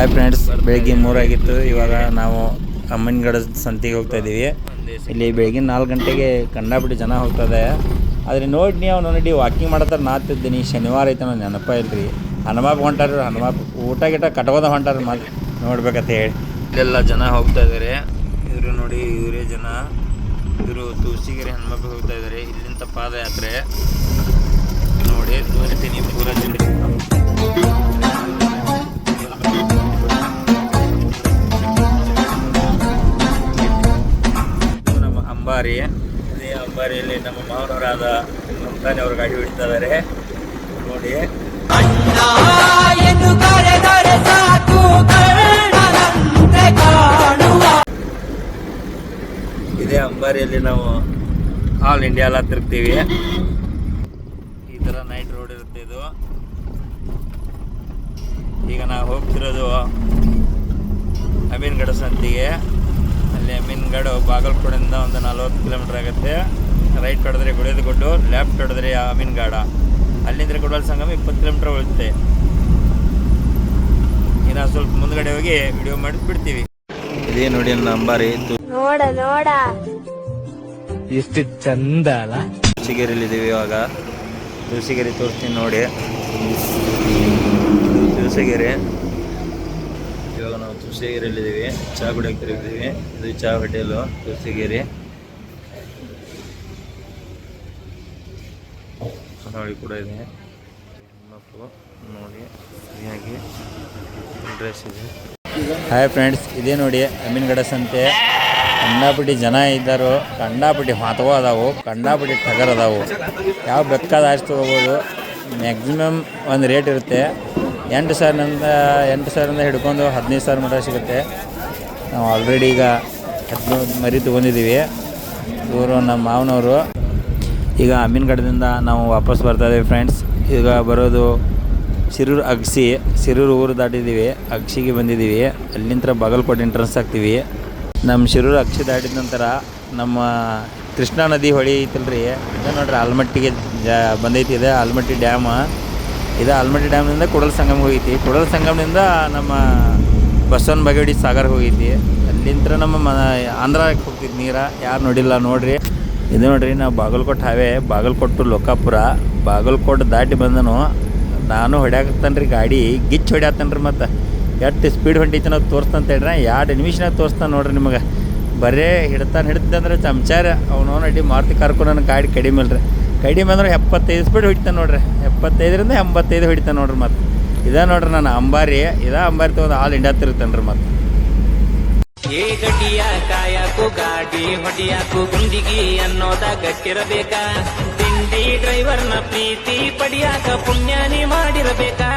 Hi friends ಬೆಳಿಗ್ಗೆ ಮೂರಾಗಿತ್ತು ಇವಾಗ ನಾವು ಅಮ್ಮನಗಡ ಸಂತಿಗೆ ಹೋಗ್ತಾ ಇದ್ದೀವಿ. ಇಲ್ಲಿ ಬೆಳಗಿನ ನಾಲ್ಕು ಗಂಟೆಗೆ ಕಂಡಾಬಿಟ್ಟು ಜನ ಹೋಗ್ತದೆ ಆದರೆ ನೋಡಿ, ನೀವು ನೋಡಿ ವಾಕಿಂಗ್ ಮಾಡತ್ತಾರ ನಾತಿದ್ದೀನಿ ಶನಿವಾರ ಐತೆ ನಾನು ನೆನಪ ಇಲ್ರಿ. ಹನುಮಾಪ್ ಹೊಂಟಾರ ಹನುಮಾಪ್ ಊಟ ಗಿಟ ಕಟ್ಕೋದ ಹೊಂಟಾರ ಮತ್ತೆ ನೋಡ್ಬೇಕಂತ ಹೇಳಿ. ಇಲ್ಲೆಲ್ಲ ಜನ ಹೋಗ್ತಾ ಇದ್ದಾರೆ ಇವರು ನೋಡಿ, ಇವರೇ ಜನ. ಇವರು ತುಳಸಿಗೆರೆ ಹನುಮಪ್ಪ ಹೋಗ್ತಾ ಇದ್ದಾರೆ ಇಲ್ಲಿಂದ ಪಾದಯಾತ್ರೆ. ನೋಡಿ, ತೋರಿಸ್ತೀನಿ ಪೂರ ಜನ. ಅಂಬಾರಿ ಅದೇ ಅಂಬಾರಿಯಲ್ಲಿ ನಮ್ಮ ಮಾವನವರಾದ ಮಮತಾನೆ ಅವರು ಗಾಡಿ ಬಿಡ್ತಾ ಇದ್ದಾರೆ ನೋಡಿ. ಇದೇ ಅಂಬಾರಿಯಲ್ಲಿ ನಾವು ಆಲ್ ಇಂಡಿಯಾ ಎಲ್ಲ ತಿರುಗ್ತೀವಿ. ಈ ತರ ನೈಟ್ ರೋಡ್ ಇರುತ್ತೆ ಇದು. ಈಗ ನಾವು ಹೋಗ್ತಿರೋದು ಅಮೀನ್ಗಡ ಸಂತಿಗೆ ಅಲ್ಲಿ ಅಮೀನ್ಗಡ ಬಾಗಲಕೋಟೆಯಿಂದ ಒಂದು ನಲ್ವತ್ತು ಕಿಲೋಮೀಟರ್ ಆಗುತ್ತೆ. ರೈಟ್ ಹೊಡೆದ್ರೆ ಗುಳಿದಗುಡ್ಡು ಲೆಫ್ಟ್ ಹೊಡೆದ್ರೆ ಅಮೀನ್ಗಾಡ ಅಲ್ಲಿಂದ್ರೆ ಗುಡಲ್ ಸಂಗಮ ಇಪ್ಪತ್ತು ಕಿಲೋಮೀಟರ್ ಉಳಿಯುತ್ತೆ ಇನ್ನು ಸ್ವಲ್ಪ ಮುಂದ್ಗಡೆ ಹೋಗಿ ವಿಡಿಯೋ ಮಾಡಿ ಬಿಡ್ತೀವಿ. ಇದೇ ನೋಡಿ ನನ್ನ ಅಂಬಾರಿ. ನೋಡ ನೋಡ. ಎಷ್ಟು ಚಂದ ಅಲ್ಲ? ಇದೀವಿ ಇವಾಗ. ತುಳಸಿಗೆರೆ ತೋರಿಸ್ತೀನಿ ನೋಡಿ. ತುಳಸಿಗೆರೆ. ಇವಾಗ ನಾವು ತುಳಸಿಗೆರೆಯಲ್ಲಿದ್ದೀವಿ. ಚಹಾ ಗುಡಿ ತಿರುಗಿದ್ದೀವಿ ಇದು ಚಹಾ ಹೋಟೆಲು, ತುಳಸಿಗೆರೆ. ಕೂಡ ಇದೆ. ನೋಡಿ, ಸರಿಯಾಗಿ ಡ್ರೆಸ್ ಇದೆ. ಹಾಯ್ ಫ್ರೆಂಡ್ಸ್ ಇದೇ ನೋಡಿ ಅಮೀನ್ಗಡ ಸಂತೆ ಕಂಡಾಪಟ್ಟಿ ಜನ ಇದ್ದಾರೋ ಕಂಡಾಪಟ್ಟಿ ಮಾತವೋ ಅದಾವು ಕಂಡಾಪಟ್ಟಿ ಟಗರ್ ಅದಾವು. ಯಾವ ಬೇಕಾದ ಅಷ್ಟು ತೊಗೋಬೋದು? ಮ್ಯಾಕ್ಸಿಮಮ್ ಒಂದು ರೇಟ್ ಇರುತ್ತೆ. ಎಂಟು ಸಾವಿರದಿಂದ ಎಂಟು ಸಾವಿರದಿಂದ ಹಿಡ್ಕೊಂಡು ಹದಿನೈದು ಸಾವಿರ ಮಟ್ಟ ಸಿಗುತ್ತೆ. ನಾವು ಆಲ್ರೆಡಿ ಈಗ ಹದಿನೈದು ಮರಿ ತೊಗೊಂಡಿದ್ದೀವಿ. ಇವರು ನಮ್ಮ ಮಾವನವರು. ಈಗ ಅಮೀನ್ಗಡದಿಂದ ನಾವು ವಾಪಸ್ ಬರ್ತಾಯಿದ್ದೀವಿ ಫ್ರೆಂಡ್ಸ್ ಈಗ ಬರೋದು ಸಿರೂರು ಅಗ್ಸಿ. ಸಿರೂರು ಊರು ದಾಟಿದ್ದೀವಿ. ಅಗ್ಸಿಗೆ ಬಂದಿದ್ದೀವಿ. ಅಲ್ಲಿಂದ ಬಾಗಲ್ಕೋಟೆ ಎಂಟ್ರೆನ್ಸ್ ಆಗ್ತೀವಿ. ನಮ್ಮ ಶಿರೂರು ಅಕ್ಷಿ ದಾಟಿದ ನಂತರ ನಮ್ಮ ಕೃಷ್ಣಾ ನದಿ ಹೊಳಿ ಐತಲ್ರಿ. ಇದು ನೋಡ್ರಿ ಆಲ್ಮಟ್ಟಿಗೆ ಜ ಬಂದೈತಿ ಇದೆ. ಆಲ್ಮಟ್ಟಿ ಡ್ಯಾಮ್. ಇದು ಆಲ್ಮಟ್ಟಿ ಡ್ಯಾಮ್ನಿಂದ ಕೂಡಲ ಸಂಗಮ ಹೋಗೈತಿ. ಕೂಡಲ ಸಂಗಮದಿಂದ ನಮ್ಮ ಬಸವನ ಬಗೇಡಿ ಸಾಗರ್ ಹೋಗೈತಿ. ಅಲ್ಲಿಂದ ನಮ್ಮ ಮ, ಆಂಧ್ರಕ್ಕೆ ಹೋಗ್ತಿದ್ದು ನೀರ. ಯಾರು ನೋಡಿಲ್ಲ ನೋಡ್ರಿ. ಇದು ನೋಡ್ರಿ ನಾವು ಬಾಗಲಕೋಟೆ ಹಾವೆ ಬಾಗಲಕೋಟೆ ಲೋಕಾಪುರ. ಬಾಗಲಕೋಟೆ ದಾಟಿ ಬಂದನು. ನಾನು ಹೊಡ್ಯಾಕತ್ತನ್ರಿ ಗಾಡಿ ಗಿಚ್ ಹೊಡ್ಯಾತನ್ರಿ ಮತ್ತು. ಎಷ್ಟು ಸ್ಪೀಡ್ ಹೊಂಟೈತಿ ನಾವು ತೋರಿಸ್ತಂತ ಹೇಳ್ರಿ ಎರಡು ನಿಮಿಷನಾಗ ತೋರಿಸ್ತಾನೆ ನೋಡ್ರಿ ನಿಮಗೆ. ಬರೇ ಹಿಡ್ತಾನೆ ಹಿಡ್ತಂದ್ರೆ ಚಮಚಾರ ಅವನು ಅಡ್ಡಿ ಮಾರುತಿ ಕಾರ್ಕೊಂಡು ನನ್ನ ಗಾಡಿ ಕಡಿಮೆ ಅಲ್ರಿ ಕಡಿಮೆ ಅಂದ್ರೆ ಎಪ್ಪತ್ತೈದು ಸ್ಪೀಡ್ ಹೊಡಿತಾನೆ ನೋಡ್ರಿ. ಎಪ್ಪತ್ತೈದರಿಂದ ಎಂಬತ್ತೈದು ಹೊಡಿತಾನೆ ನೋಡ್ರಿ ಮತ್ತೆ. ಇದ ನೋಡ್ರಿ ನಾನು ಅಂಬಾರಿ ಇದ ಅಂಬಾರಿ ತಗೊಂಡು ಆಲ್ ಇಂಡಿಯಾ ತಿರುಗ್ತಾನೆ ರೀ ಮತ್ತೆ. ಏ ಗಡಿಯ ಕಾಯಕು ಗಾಡಿ ಹೊಡಿಯಾಕು ಗುಂಡಿಗಿ ಅನ್ನೋದ ಗಟ್ಟಿರಬೇಕ. ತಿಂಡಿ ಡ್ರೈವರ್ನ ಪ್ರೀತಿ ಪಡಿಯಾಕ ಪುಣ್ಯಾನಿ ಮಾಡಿರಬೇಕಾ.